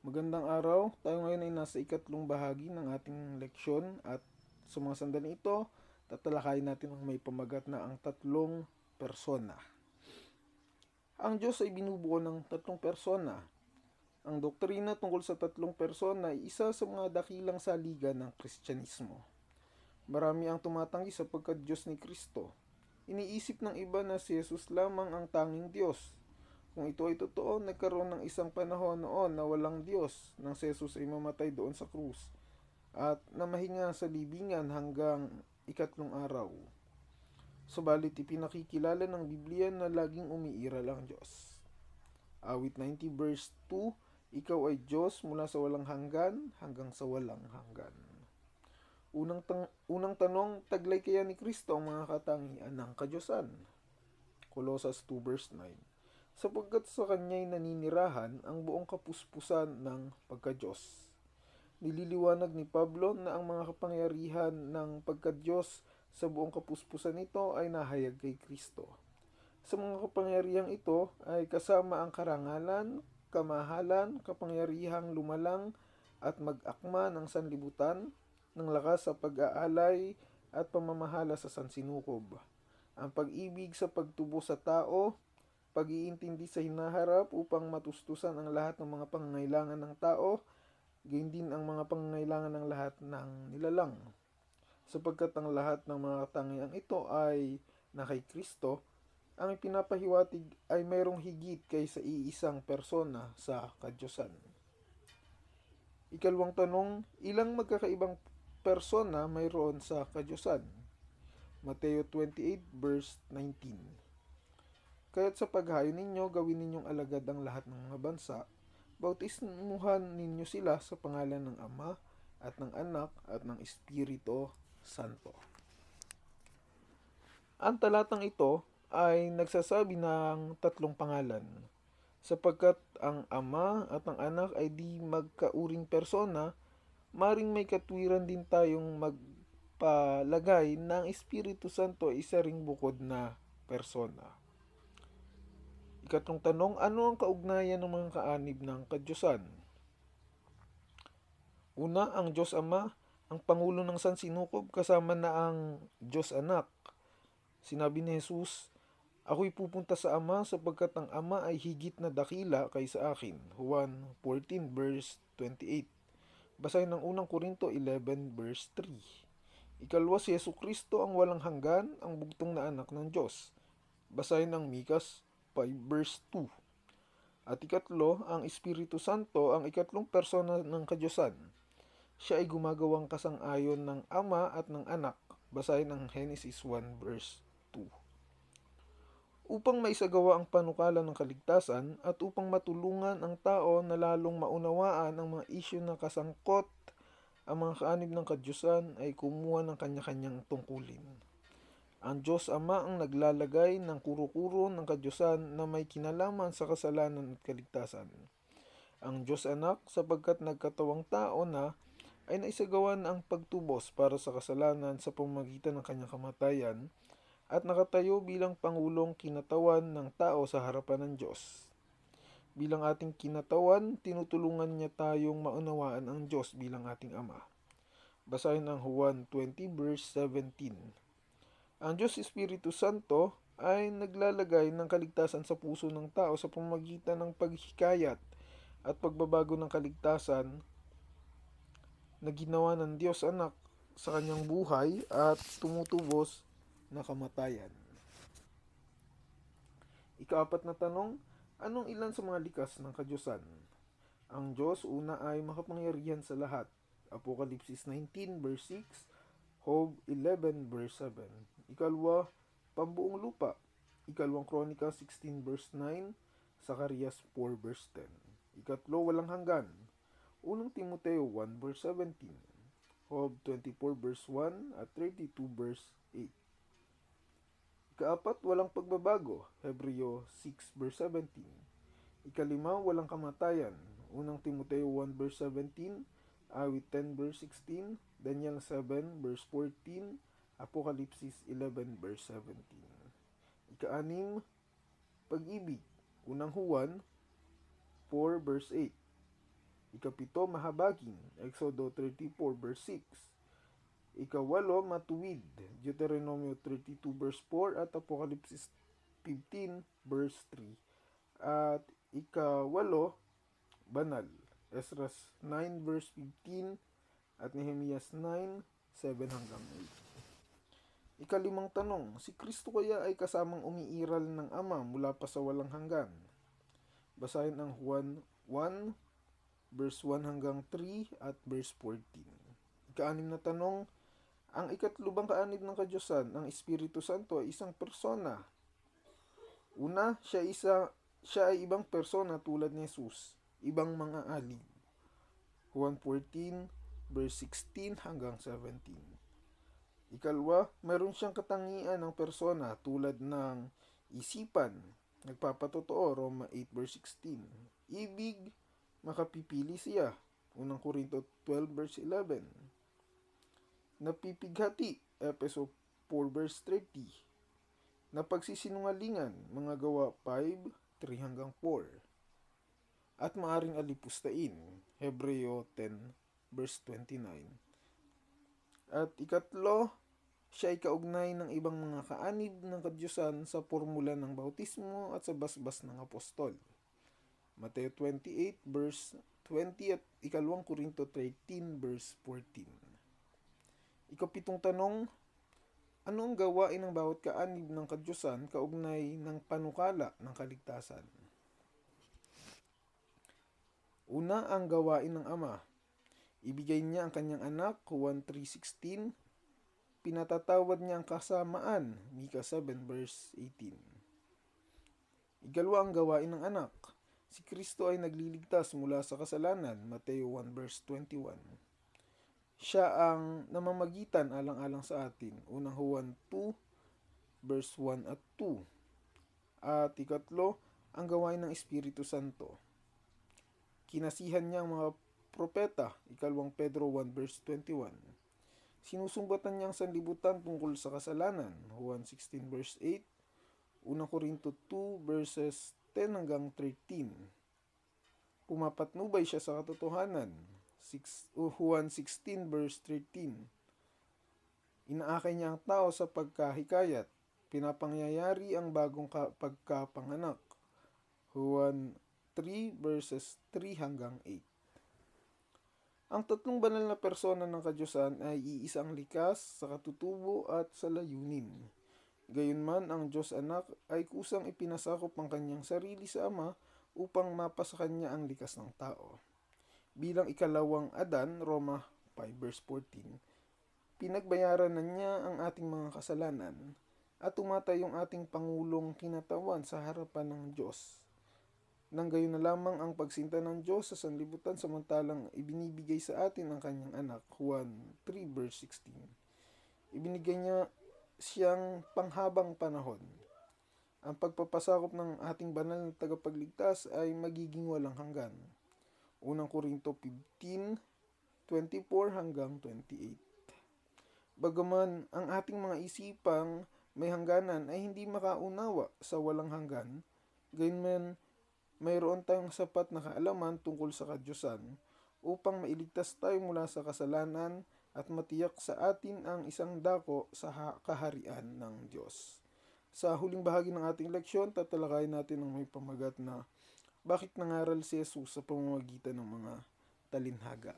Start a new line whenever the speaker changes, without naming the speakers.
Magandang araw. Tayo ngayon ay nasa ikatlong bahagi ng ating leksyon at sa mga sandali ito, tatalakayin natin ang may pamagat na ang tatlong persona. Ang Diyos ay binubuo ng tatlong persona. Ang doktrina tungkol sa tatlong persona ay isa sa mga dakilang saligan ng Kristyanismo. Marami ang tumatanggi sapagkat Diyos ni Kristo. Iniisip ng iba na si Jesus lamang ang tanging Diyos. Kung ito ay totoo, nagkaroon ng isang panahon noon na walang Diyos nang si Jesus ay mamatay doon sa krus at namahinga sa libingan hanggang ikatlong araw. Subalit ipinakikilala ng Biblia na laging umiiral ang Diyos. Awit 90 verse 2, Ikaw ay Diyos mula sa walang hanggan hanggang sa walang hanggan. Unang, tang- unang tanong, taglay kaya ni Kristo ang mga katangian ng kadyosan? Colossus 2 verse 9 sapagkat sa kanya'y naninirahan ang buong kapuspusan ng pagkadyos. Nililiwanag ni Pablo na ang mga kapangyarihan ng pagkadyos sa buong kapuspusan nito ay nahayag kay Kristo. Sa mga kapangyarihang ito ay kasama ang karangalan, kamahalan, kapangyarihang lumalang at mag-akma ng sanlibutan, ng lakas sa pag-aalay at pamamahala sa sansinukob. Ang pag-ibig sa pagtubo sa tao, pag-iintindi sa hinaharap upang matustusan ang lahat ng mga pangangailangan ng tao, gayon din ang mga pangangailangan ng lahat ng nilalang. Sapagkat ang lahat ng mga katangiang ito ay na kay Kristo, ang ipinapahiwatig ay mayroong higit kaysa iisang persona sa kadyosan. Ikalawang tanong, ilang magkakaibang persona mayroon sa kadyosan? Mateo 28 verse 19 Kaya't sa paghayo ninyo, gawin ninyong alagad ang lahat ng mga bansa. Bautismuhan ninyo sila sa pangalan ng Ama at ng Anak at ng Espiritu Santo. Ang talatang ito ay nagsasabi ng tatlong pangalan sapagkat ang Ama at ang Anak ay di magkauring persona, maring may katwiran din tayong magpalagay na ang Espiritu Santo ay isa ring bukod na persona. Ikatlong tanong, ano ang kaugnayan ng mga kaanib ng kadyosan? Una, ang Diyos Ama, ang Pangulo ng Sansinukob kasama na ang Diyos Anak. Sinabi ni Jesus, Ako'y pupunta sa Ama sapagkat ang Ama ay higit na dakila kaysa akin. Juan 14 verse 28. Basahin ng unang Korinto 11 verse 3. Ikalwa si Yesu Kristo ang walang hanggan, ang bugtong na anak ng Diyos. Basahin ng Mikas 5 verse 2. At ikatlo, ang Espiritu Santo, ang ikatlong persona ng kadyosan. Siya ay gumagawang kasang-ayon ng Ama at ng Anak. Basahin ang Genesis 1 verse 2. Upang maisagawa ang panukala ng kaligtasan at upang matulungan ang tao na lalong maunawaan ang mga isyu na kasangkot, ang mga kaanib ng kadyosan ay kumuha ng kanya-kanyang tungkulin. Ang Diyos Ama ang naglalagay ng kuro-kuro ng kadyosan na may kinalaman sa kasalanan at kaligtasan. Ang Diyos Anak sapagkat nagkatawang tao na ay naisagawan ang pagtubos para sa kasalanan sa pamamagitan ng kanyang kamatayan at nakatayo bilang pangulong kinatawan ng tao sa harapan ng Diyos. Bilang ating kinatawan, tinutulungan niya tayong maunawaan ang Diyos bilang ating Ama. Basahin ang Juan 20 verse 17. Ang Diyos Espiritu Santo ay naglalagay ng kaligtasan sa puso ng tao sa pamamagitan ng paghikayat at pagbabago ng kaligtasan na ginawa ng Diyos Anak sa kanyang buhay at tumutubos na kamatayan. Ikaapat na tanong, anong ilan sa mga likas ng kadyosan? Ang Diyos una ay makapangyarihan sa lahat. Apokalipsis 19 verse 6, Job 11 verse 7. Ikalwa, pambuong lupa. Ikalawang Kronika 16 verse 9, Zacarias 4 verse 10. Ikatlo, walang hanggan. Unang Timoteo 1 verse 17, Job 24 verse 1 at 32 verse 8. Ikaapat, walang pagbabago. Hebreo 6 verse 17. Ikalima, walang kamatayan. Unang Timoteo 1 verse 17, Awit 10 verse 16, Daniel 7 verse 14, Apokalipsis 11 verse 17. Ikaanim, pag-ibig. Unang Juan 4 verse 8. Ikapito, mahabagin. Exodo 34 verse 6. Ikawalo, matuwid. Deuteronomio 32 verse 4 at Apocalypse 15 verse 3. At ikawalo, banal. Esdras 9 verse 15 at Nehemias 9, 7 hanggang 8. Ikalimang tanong, si Kristo kaya ay kasamang umiiral ng Ama mula pa sa walang hanggan? Basahin ang Juan 1, verse 1 hanggang 3 at verse 14. Ikaanim na tanong, ang ikatlubang kaanib ng kadyosan, ang Espiritu Santo ay isang persona. Una, siya, isa, siya ay ibang persona tulad ni Jesus, ibang mga alib. Juan 14, verse 16 hanggang 17. Ikalwa, meron siyang katangian ng persona tulad ng isipan, nagpapatotoo, Roma 8 verse 16. Ibig, makapipili siya, unang Korinto 12 verse 11. Napipighati, Epeso 4 verse 30. Napagsisinungalingan, mga gawa 5, 3 hanggang 4. At maaring alipustain, Hebreo 10 verse 29. At ikatlo, siya ay kaugnay ng ibang mga kaanib ng kadyusan sa formula ng bautismo at sa basbas ng apostol. Mateo 28 verse 20 at ikalawang Korinto 13 verse 14. Ikapitong tanong, ano ang gawain ng bawat kaanib ng kadyusan kaugnay ng panukala ng kaligtasan? Una ang gawain ng Ama. Ibigay niya ang kanyang anak, Juan 3.16. Pinatatawad niya ang kasamaan, Mika 7 verse 18. Ikalwa ang gawain ng anak. Si Kristo ay nagliligtas mula sa kasalanan, Mateo 1 verse 21. Siya ang namamagitan alang-alang sa atin, unang Juan 2 verse 1 at 2. At ikatlo, ang gawain ng Espiritu Santo. Kinasihan niya ang mga propeta, ikalawang Pedro 1 verse 21. Sinusumbatan niya ang sanlibutan tungkol sa kasalanan, Juan 16 verse 8, unang Korinto 2 verses 10 hanggang 13. Pumapatnubay siya sa katotohanan, 6, uh, Juan 16 verse 13. Inaakay niya ang tao sa pagkahikayat, pinapangyayari ang bagong ka- pagkapanganak, Juan 3 verses 3 hanggang 8. Ang tatlong banal na persona ng kadyusan ay iisang likas sa katutubo at sa layunin. Gayunman ang Diyos anak ay kusang ipinasakop ang kanyang sarili sa Ama upang mapasa kanya ang likas ng tao. Bilang ikalawang Adan, Roma 5 verse 14, pinagbayaran na niya ang ating mga kasalanan at tumatay yung ating Pangulong kinatawan sa harapan ng Diyos nang gayon na lamang ang pagsinta ng Diyos sa sanlibutan samantalang ibinibigay sa atin ang kanyang anak, Juan 3 verse 16. Ibinigay niya siyang panghabang panahon. Ang pagpapasakop ng ating banal na tagapagligtas ay magiging walang hanggan. Unang Korinto 15, 24 hanggang 28. Bagaman ang ating mga isipang may hangganan ay hindi makaunawa sa walang hanggan, gayunman mayroon tayong sapat na kaalaman tungkol sa kadyusan upang mailigtas tayo mula sa kasalanan at matiyak sa atin ang isang dako sa kaharian ng Diyos. Sa huling bahagi ng ating leksyon, tatalakayin natin ang may pamagat na bakit nangaral si Jesus sa pamamagitan ng mga talinhaga.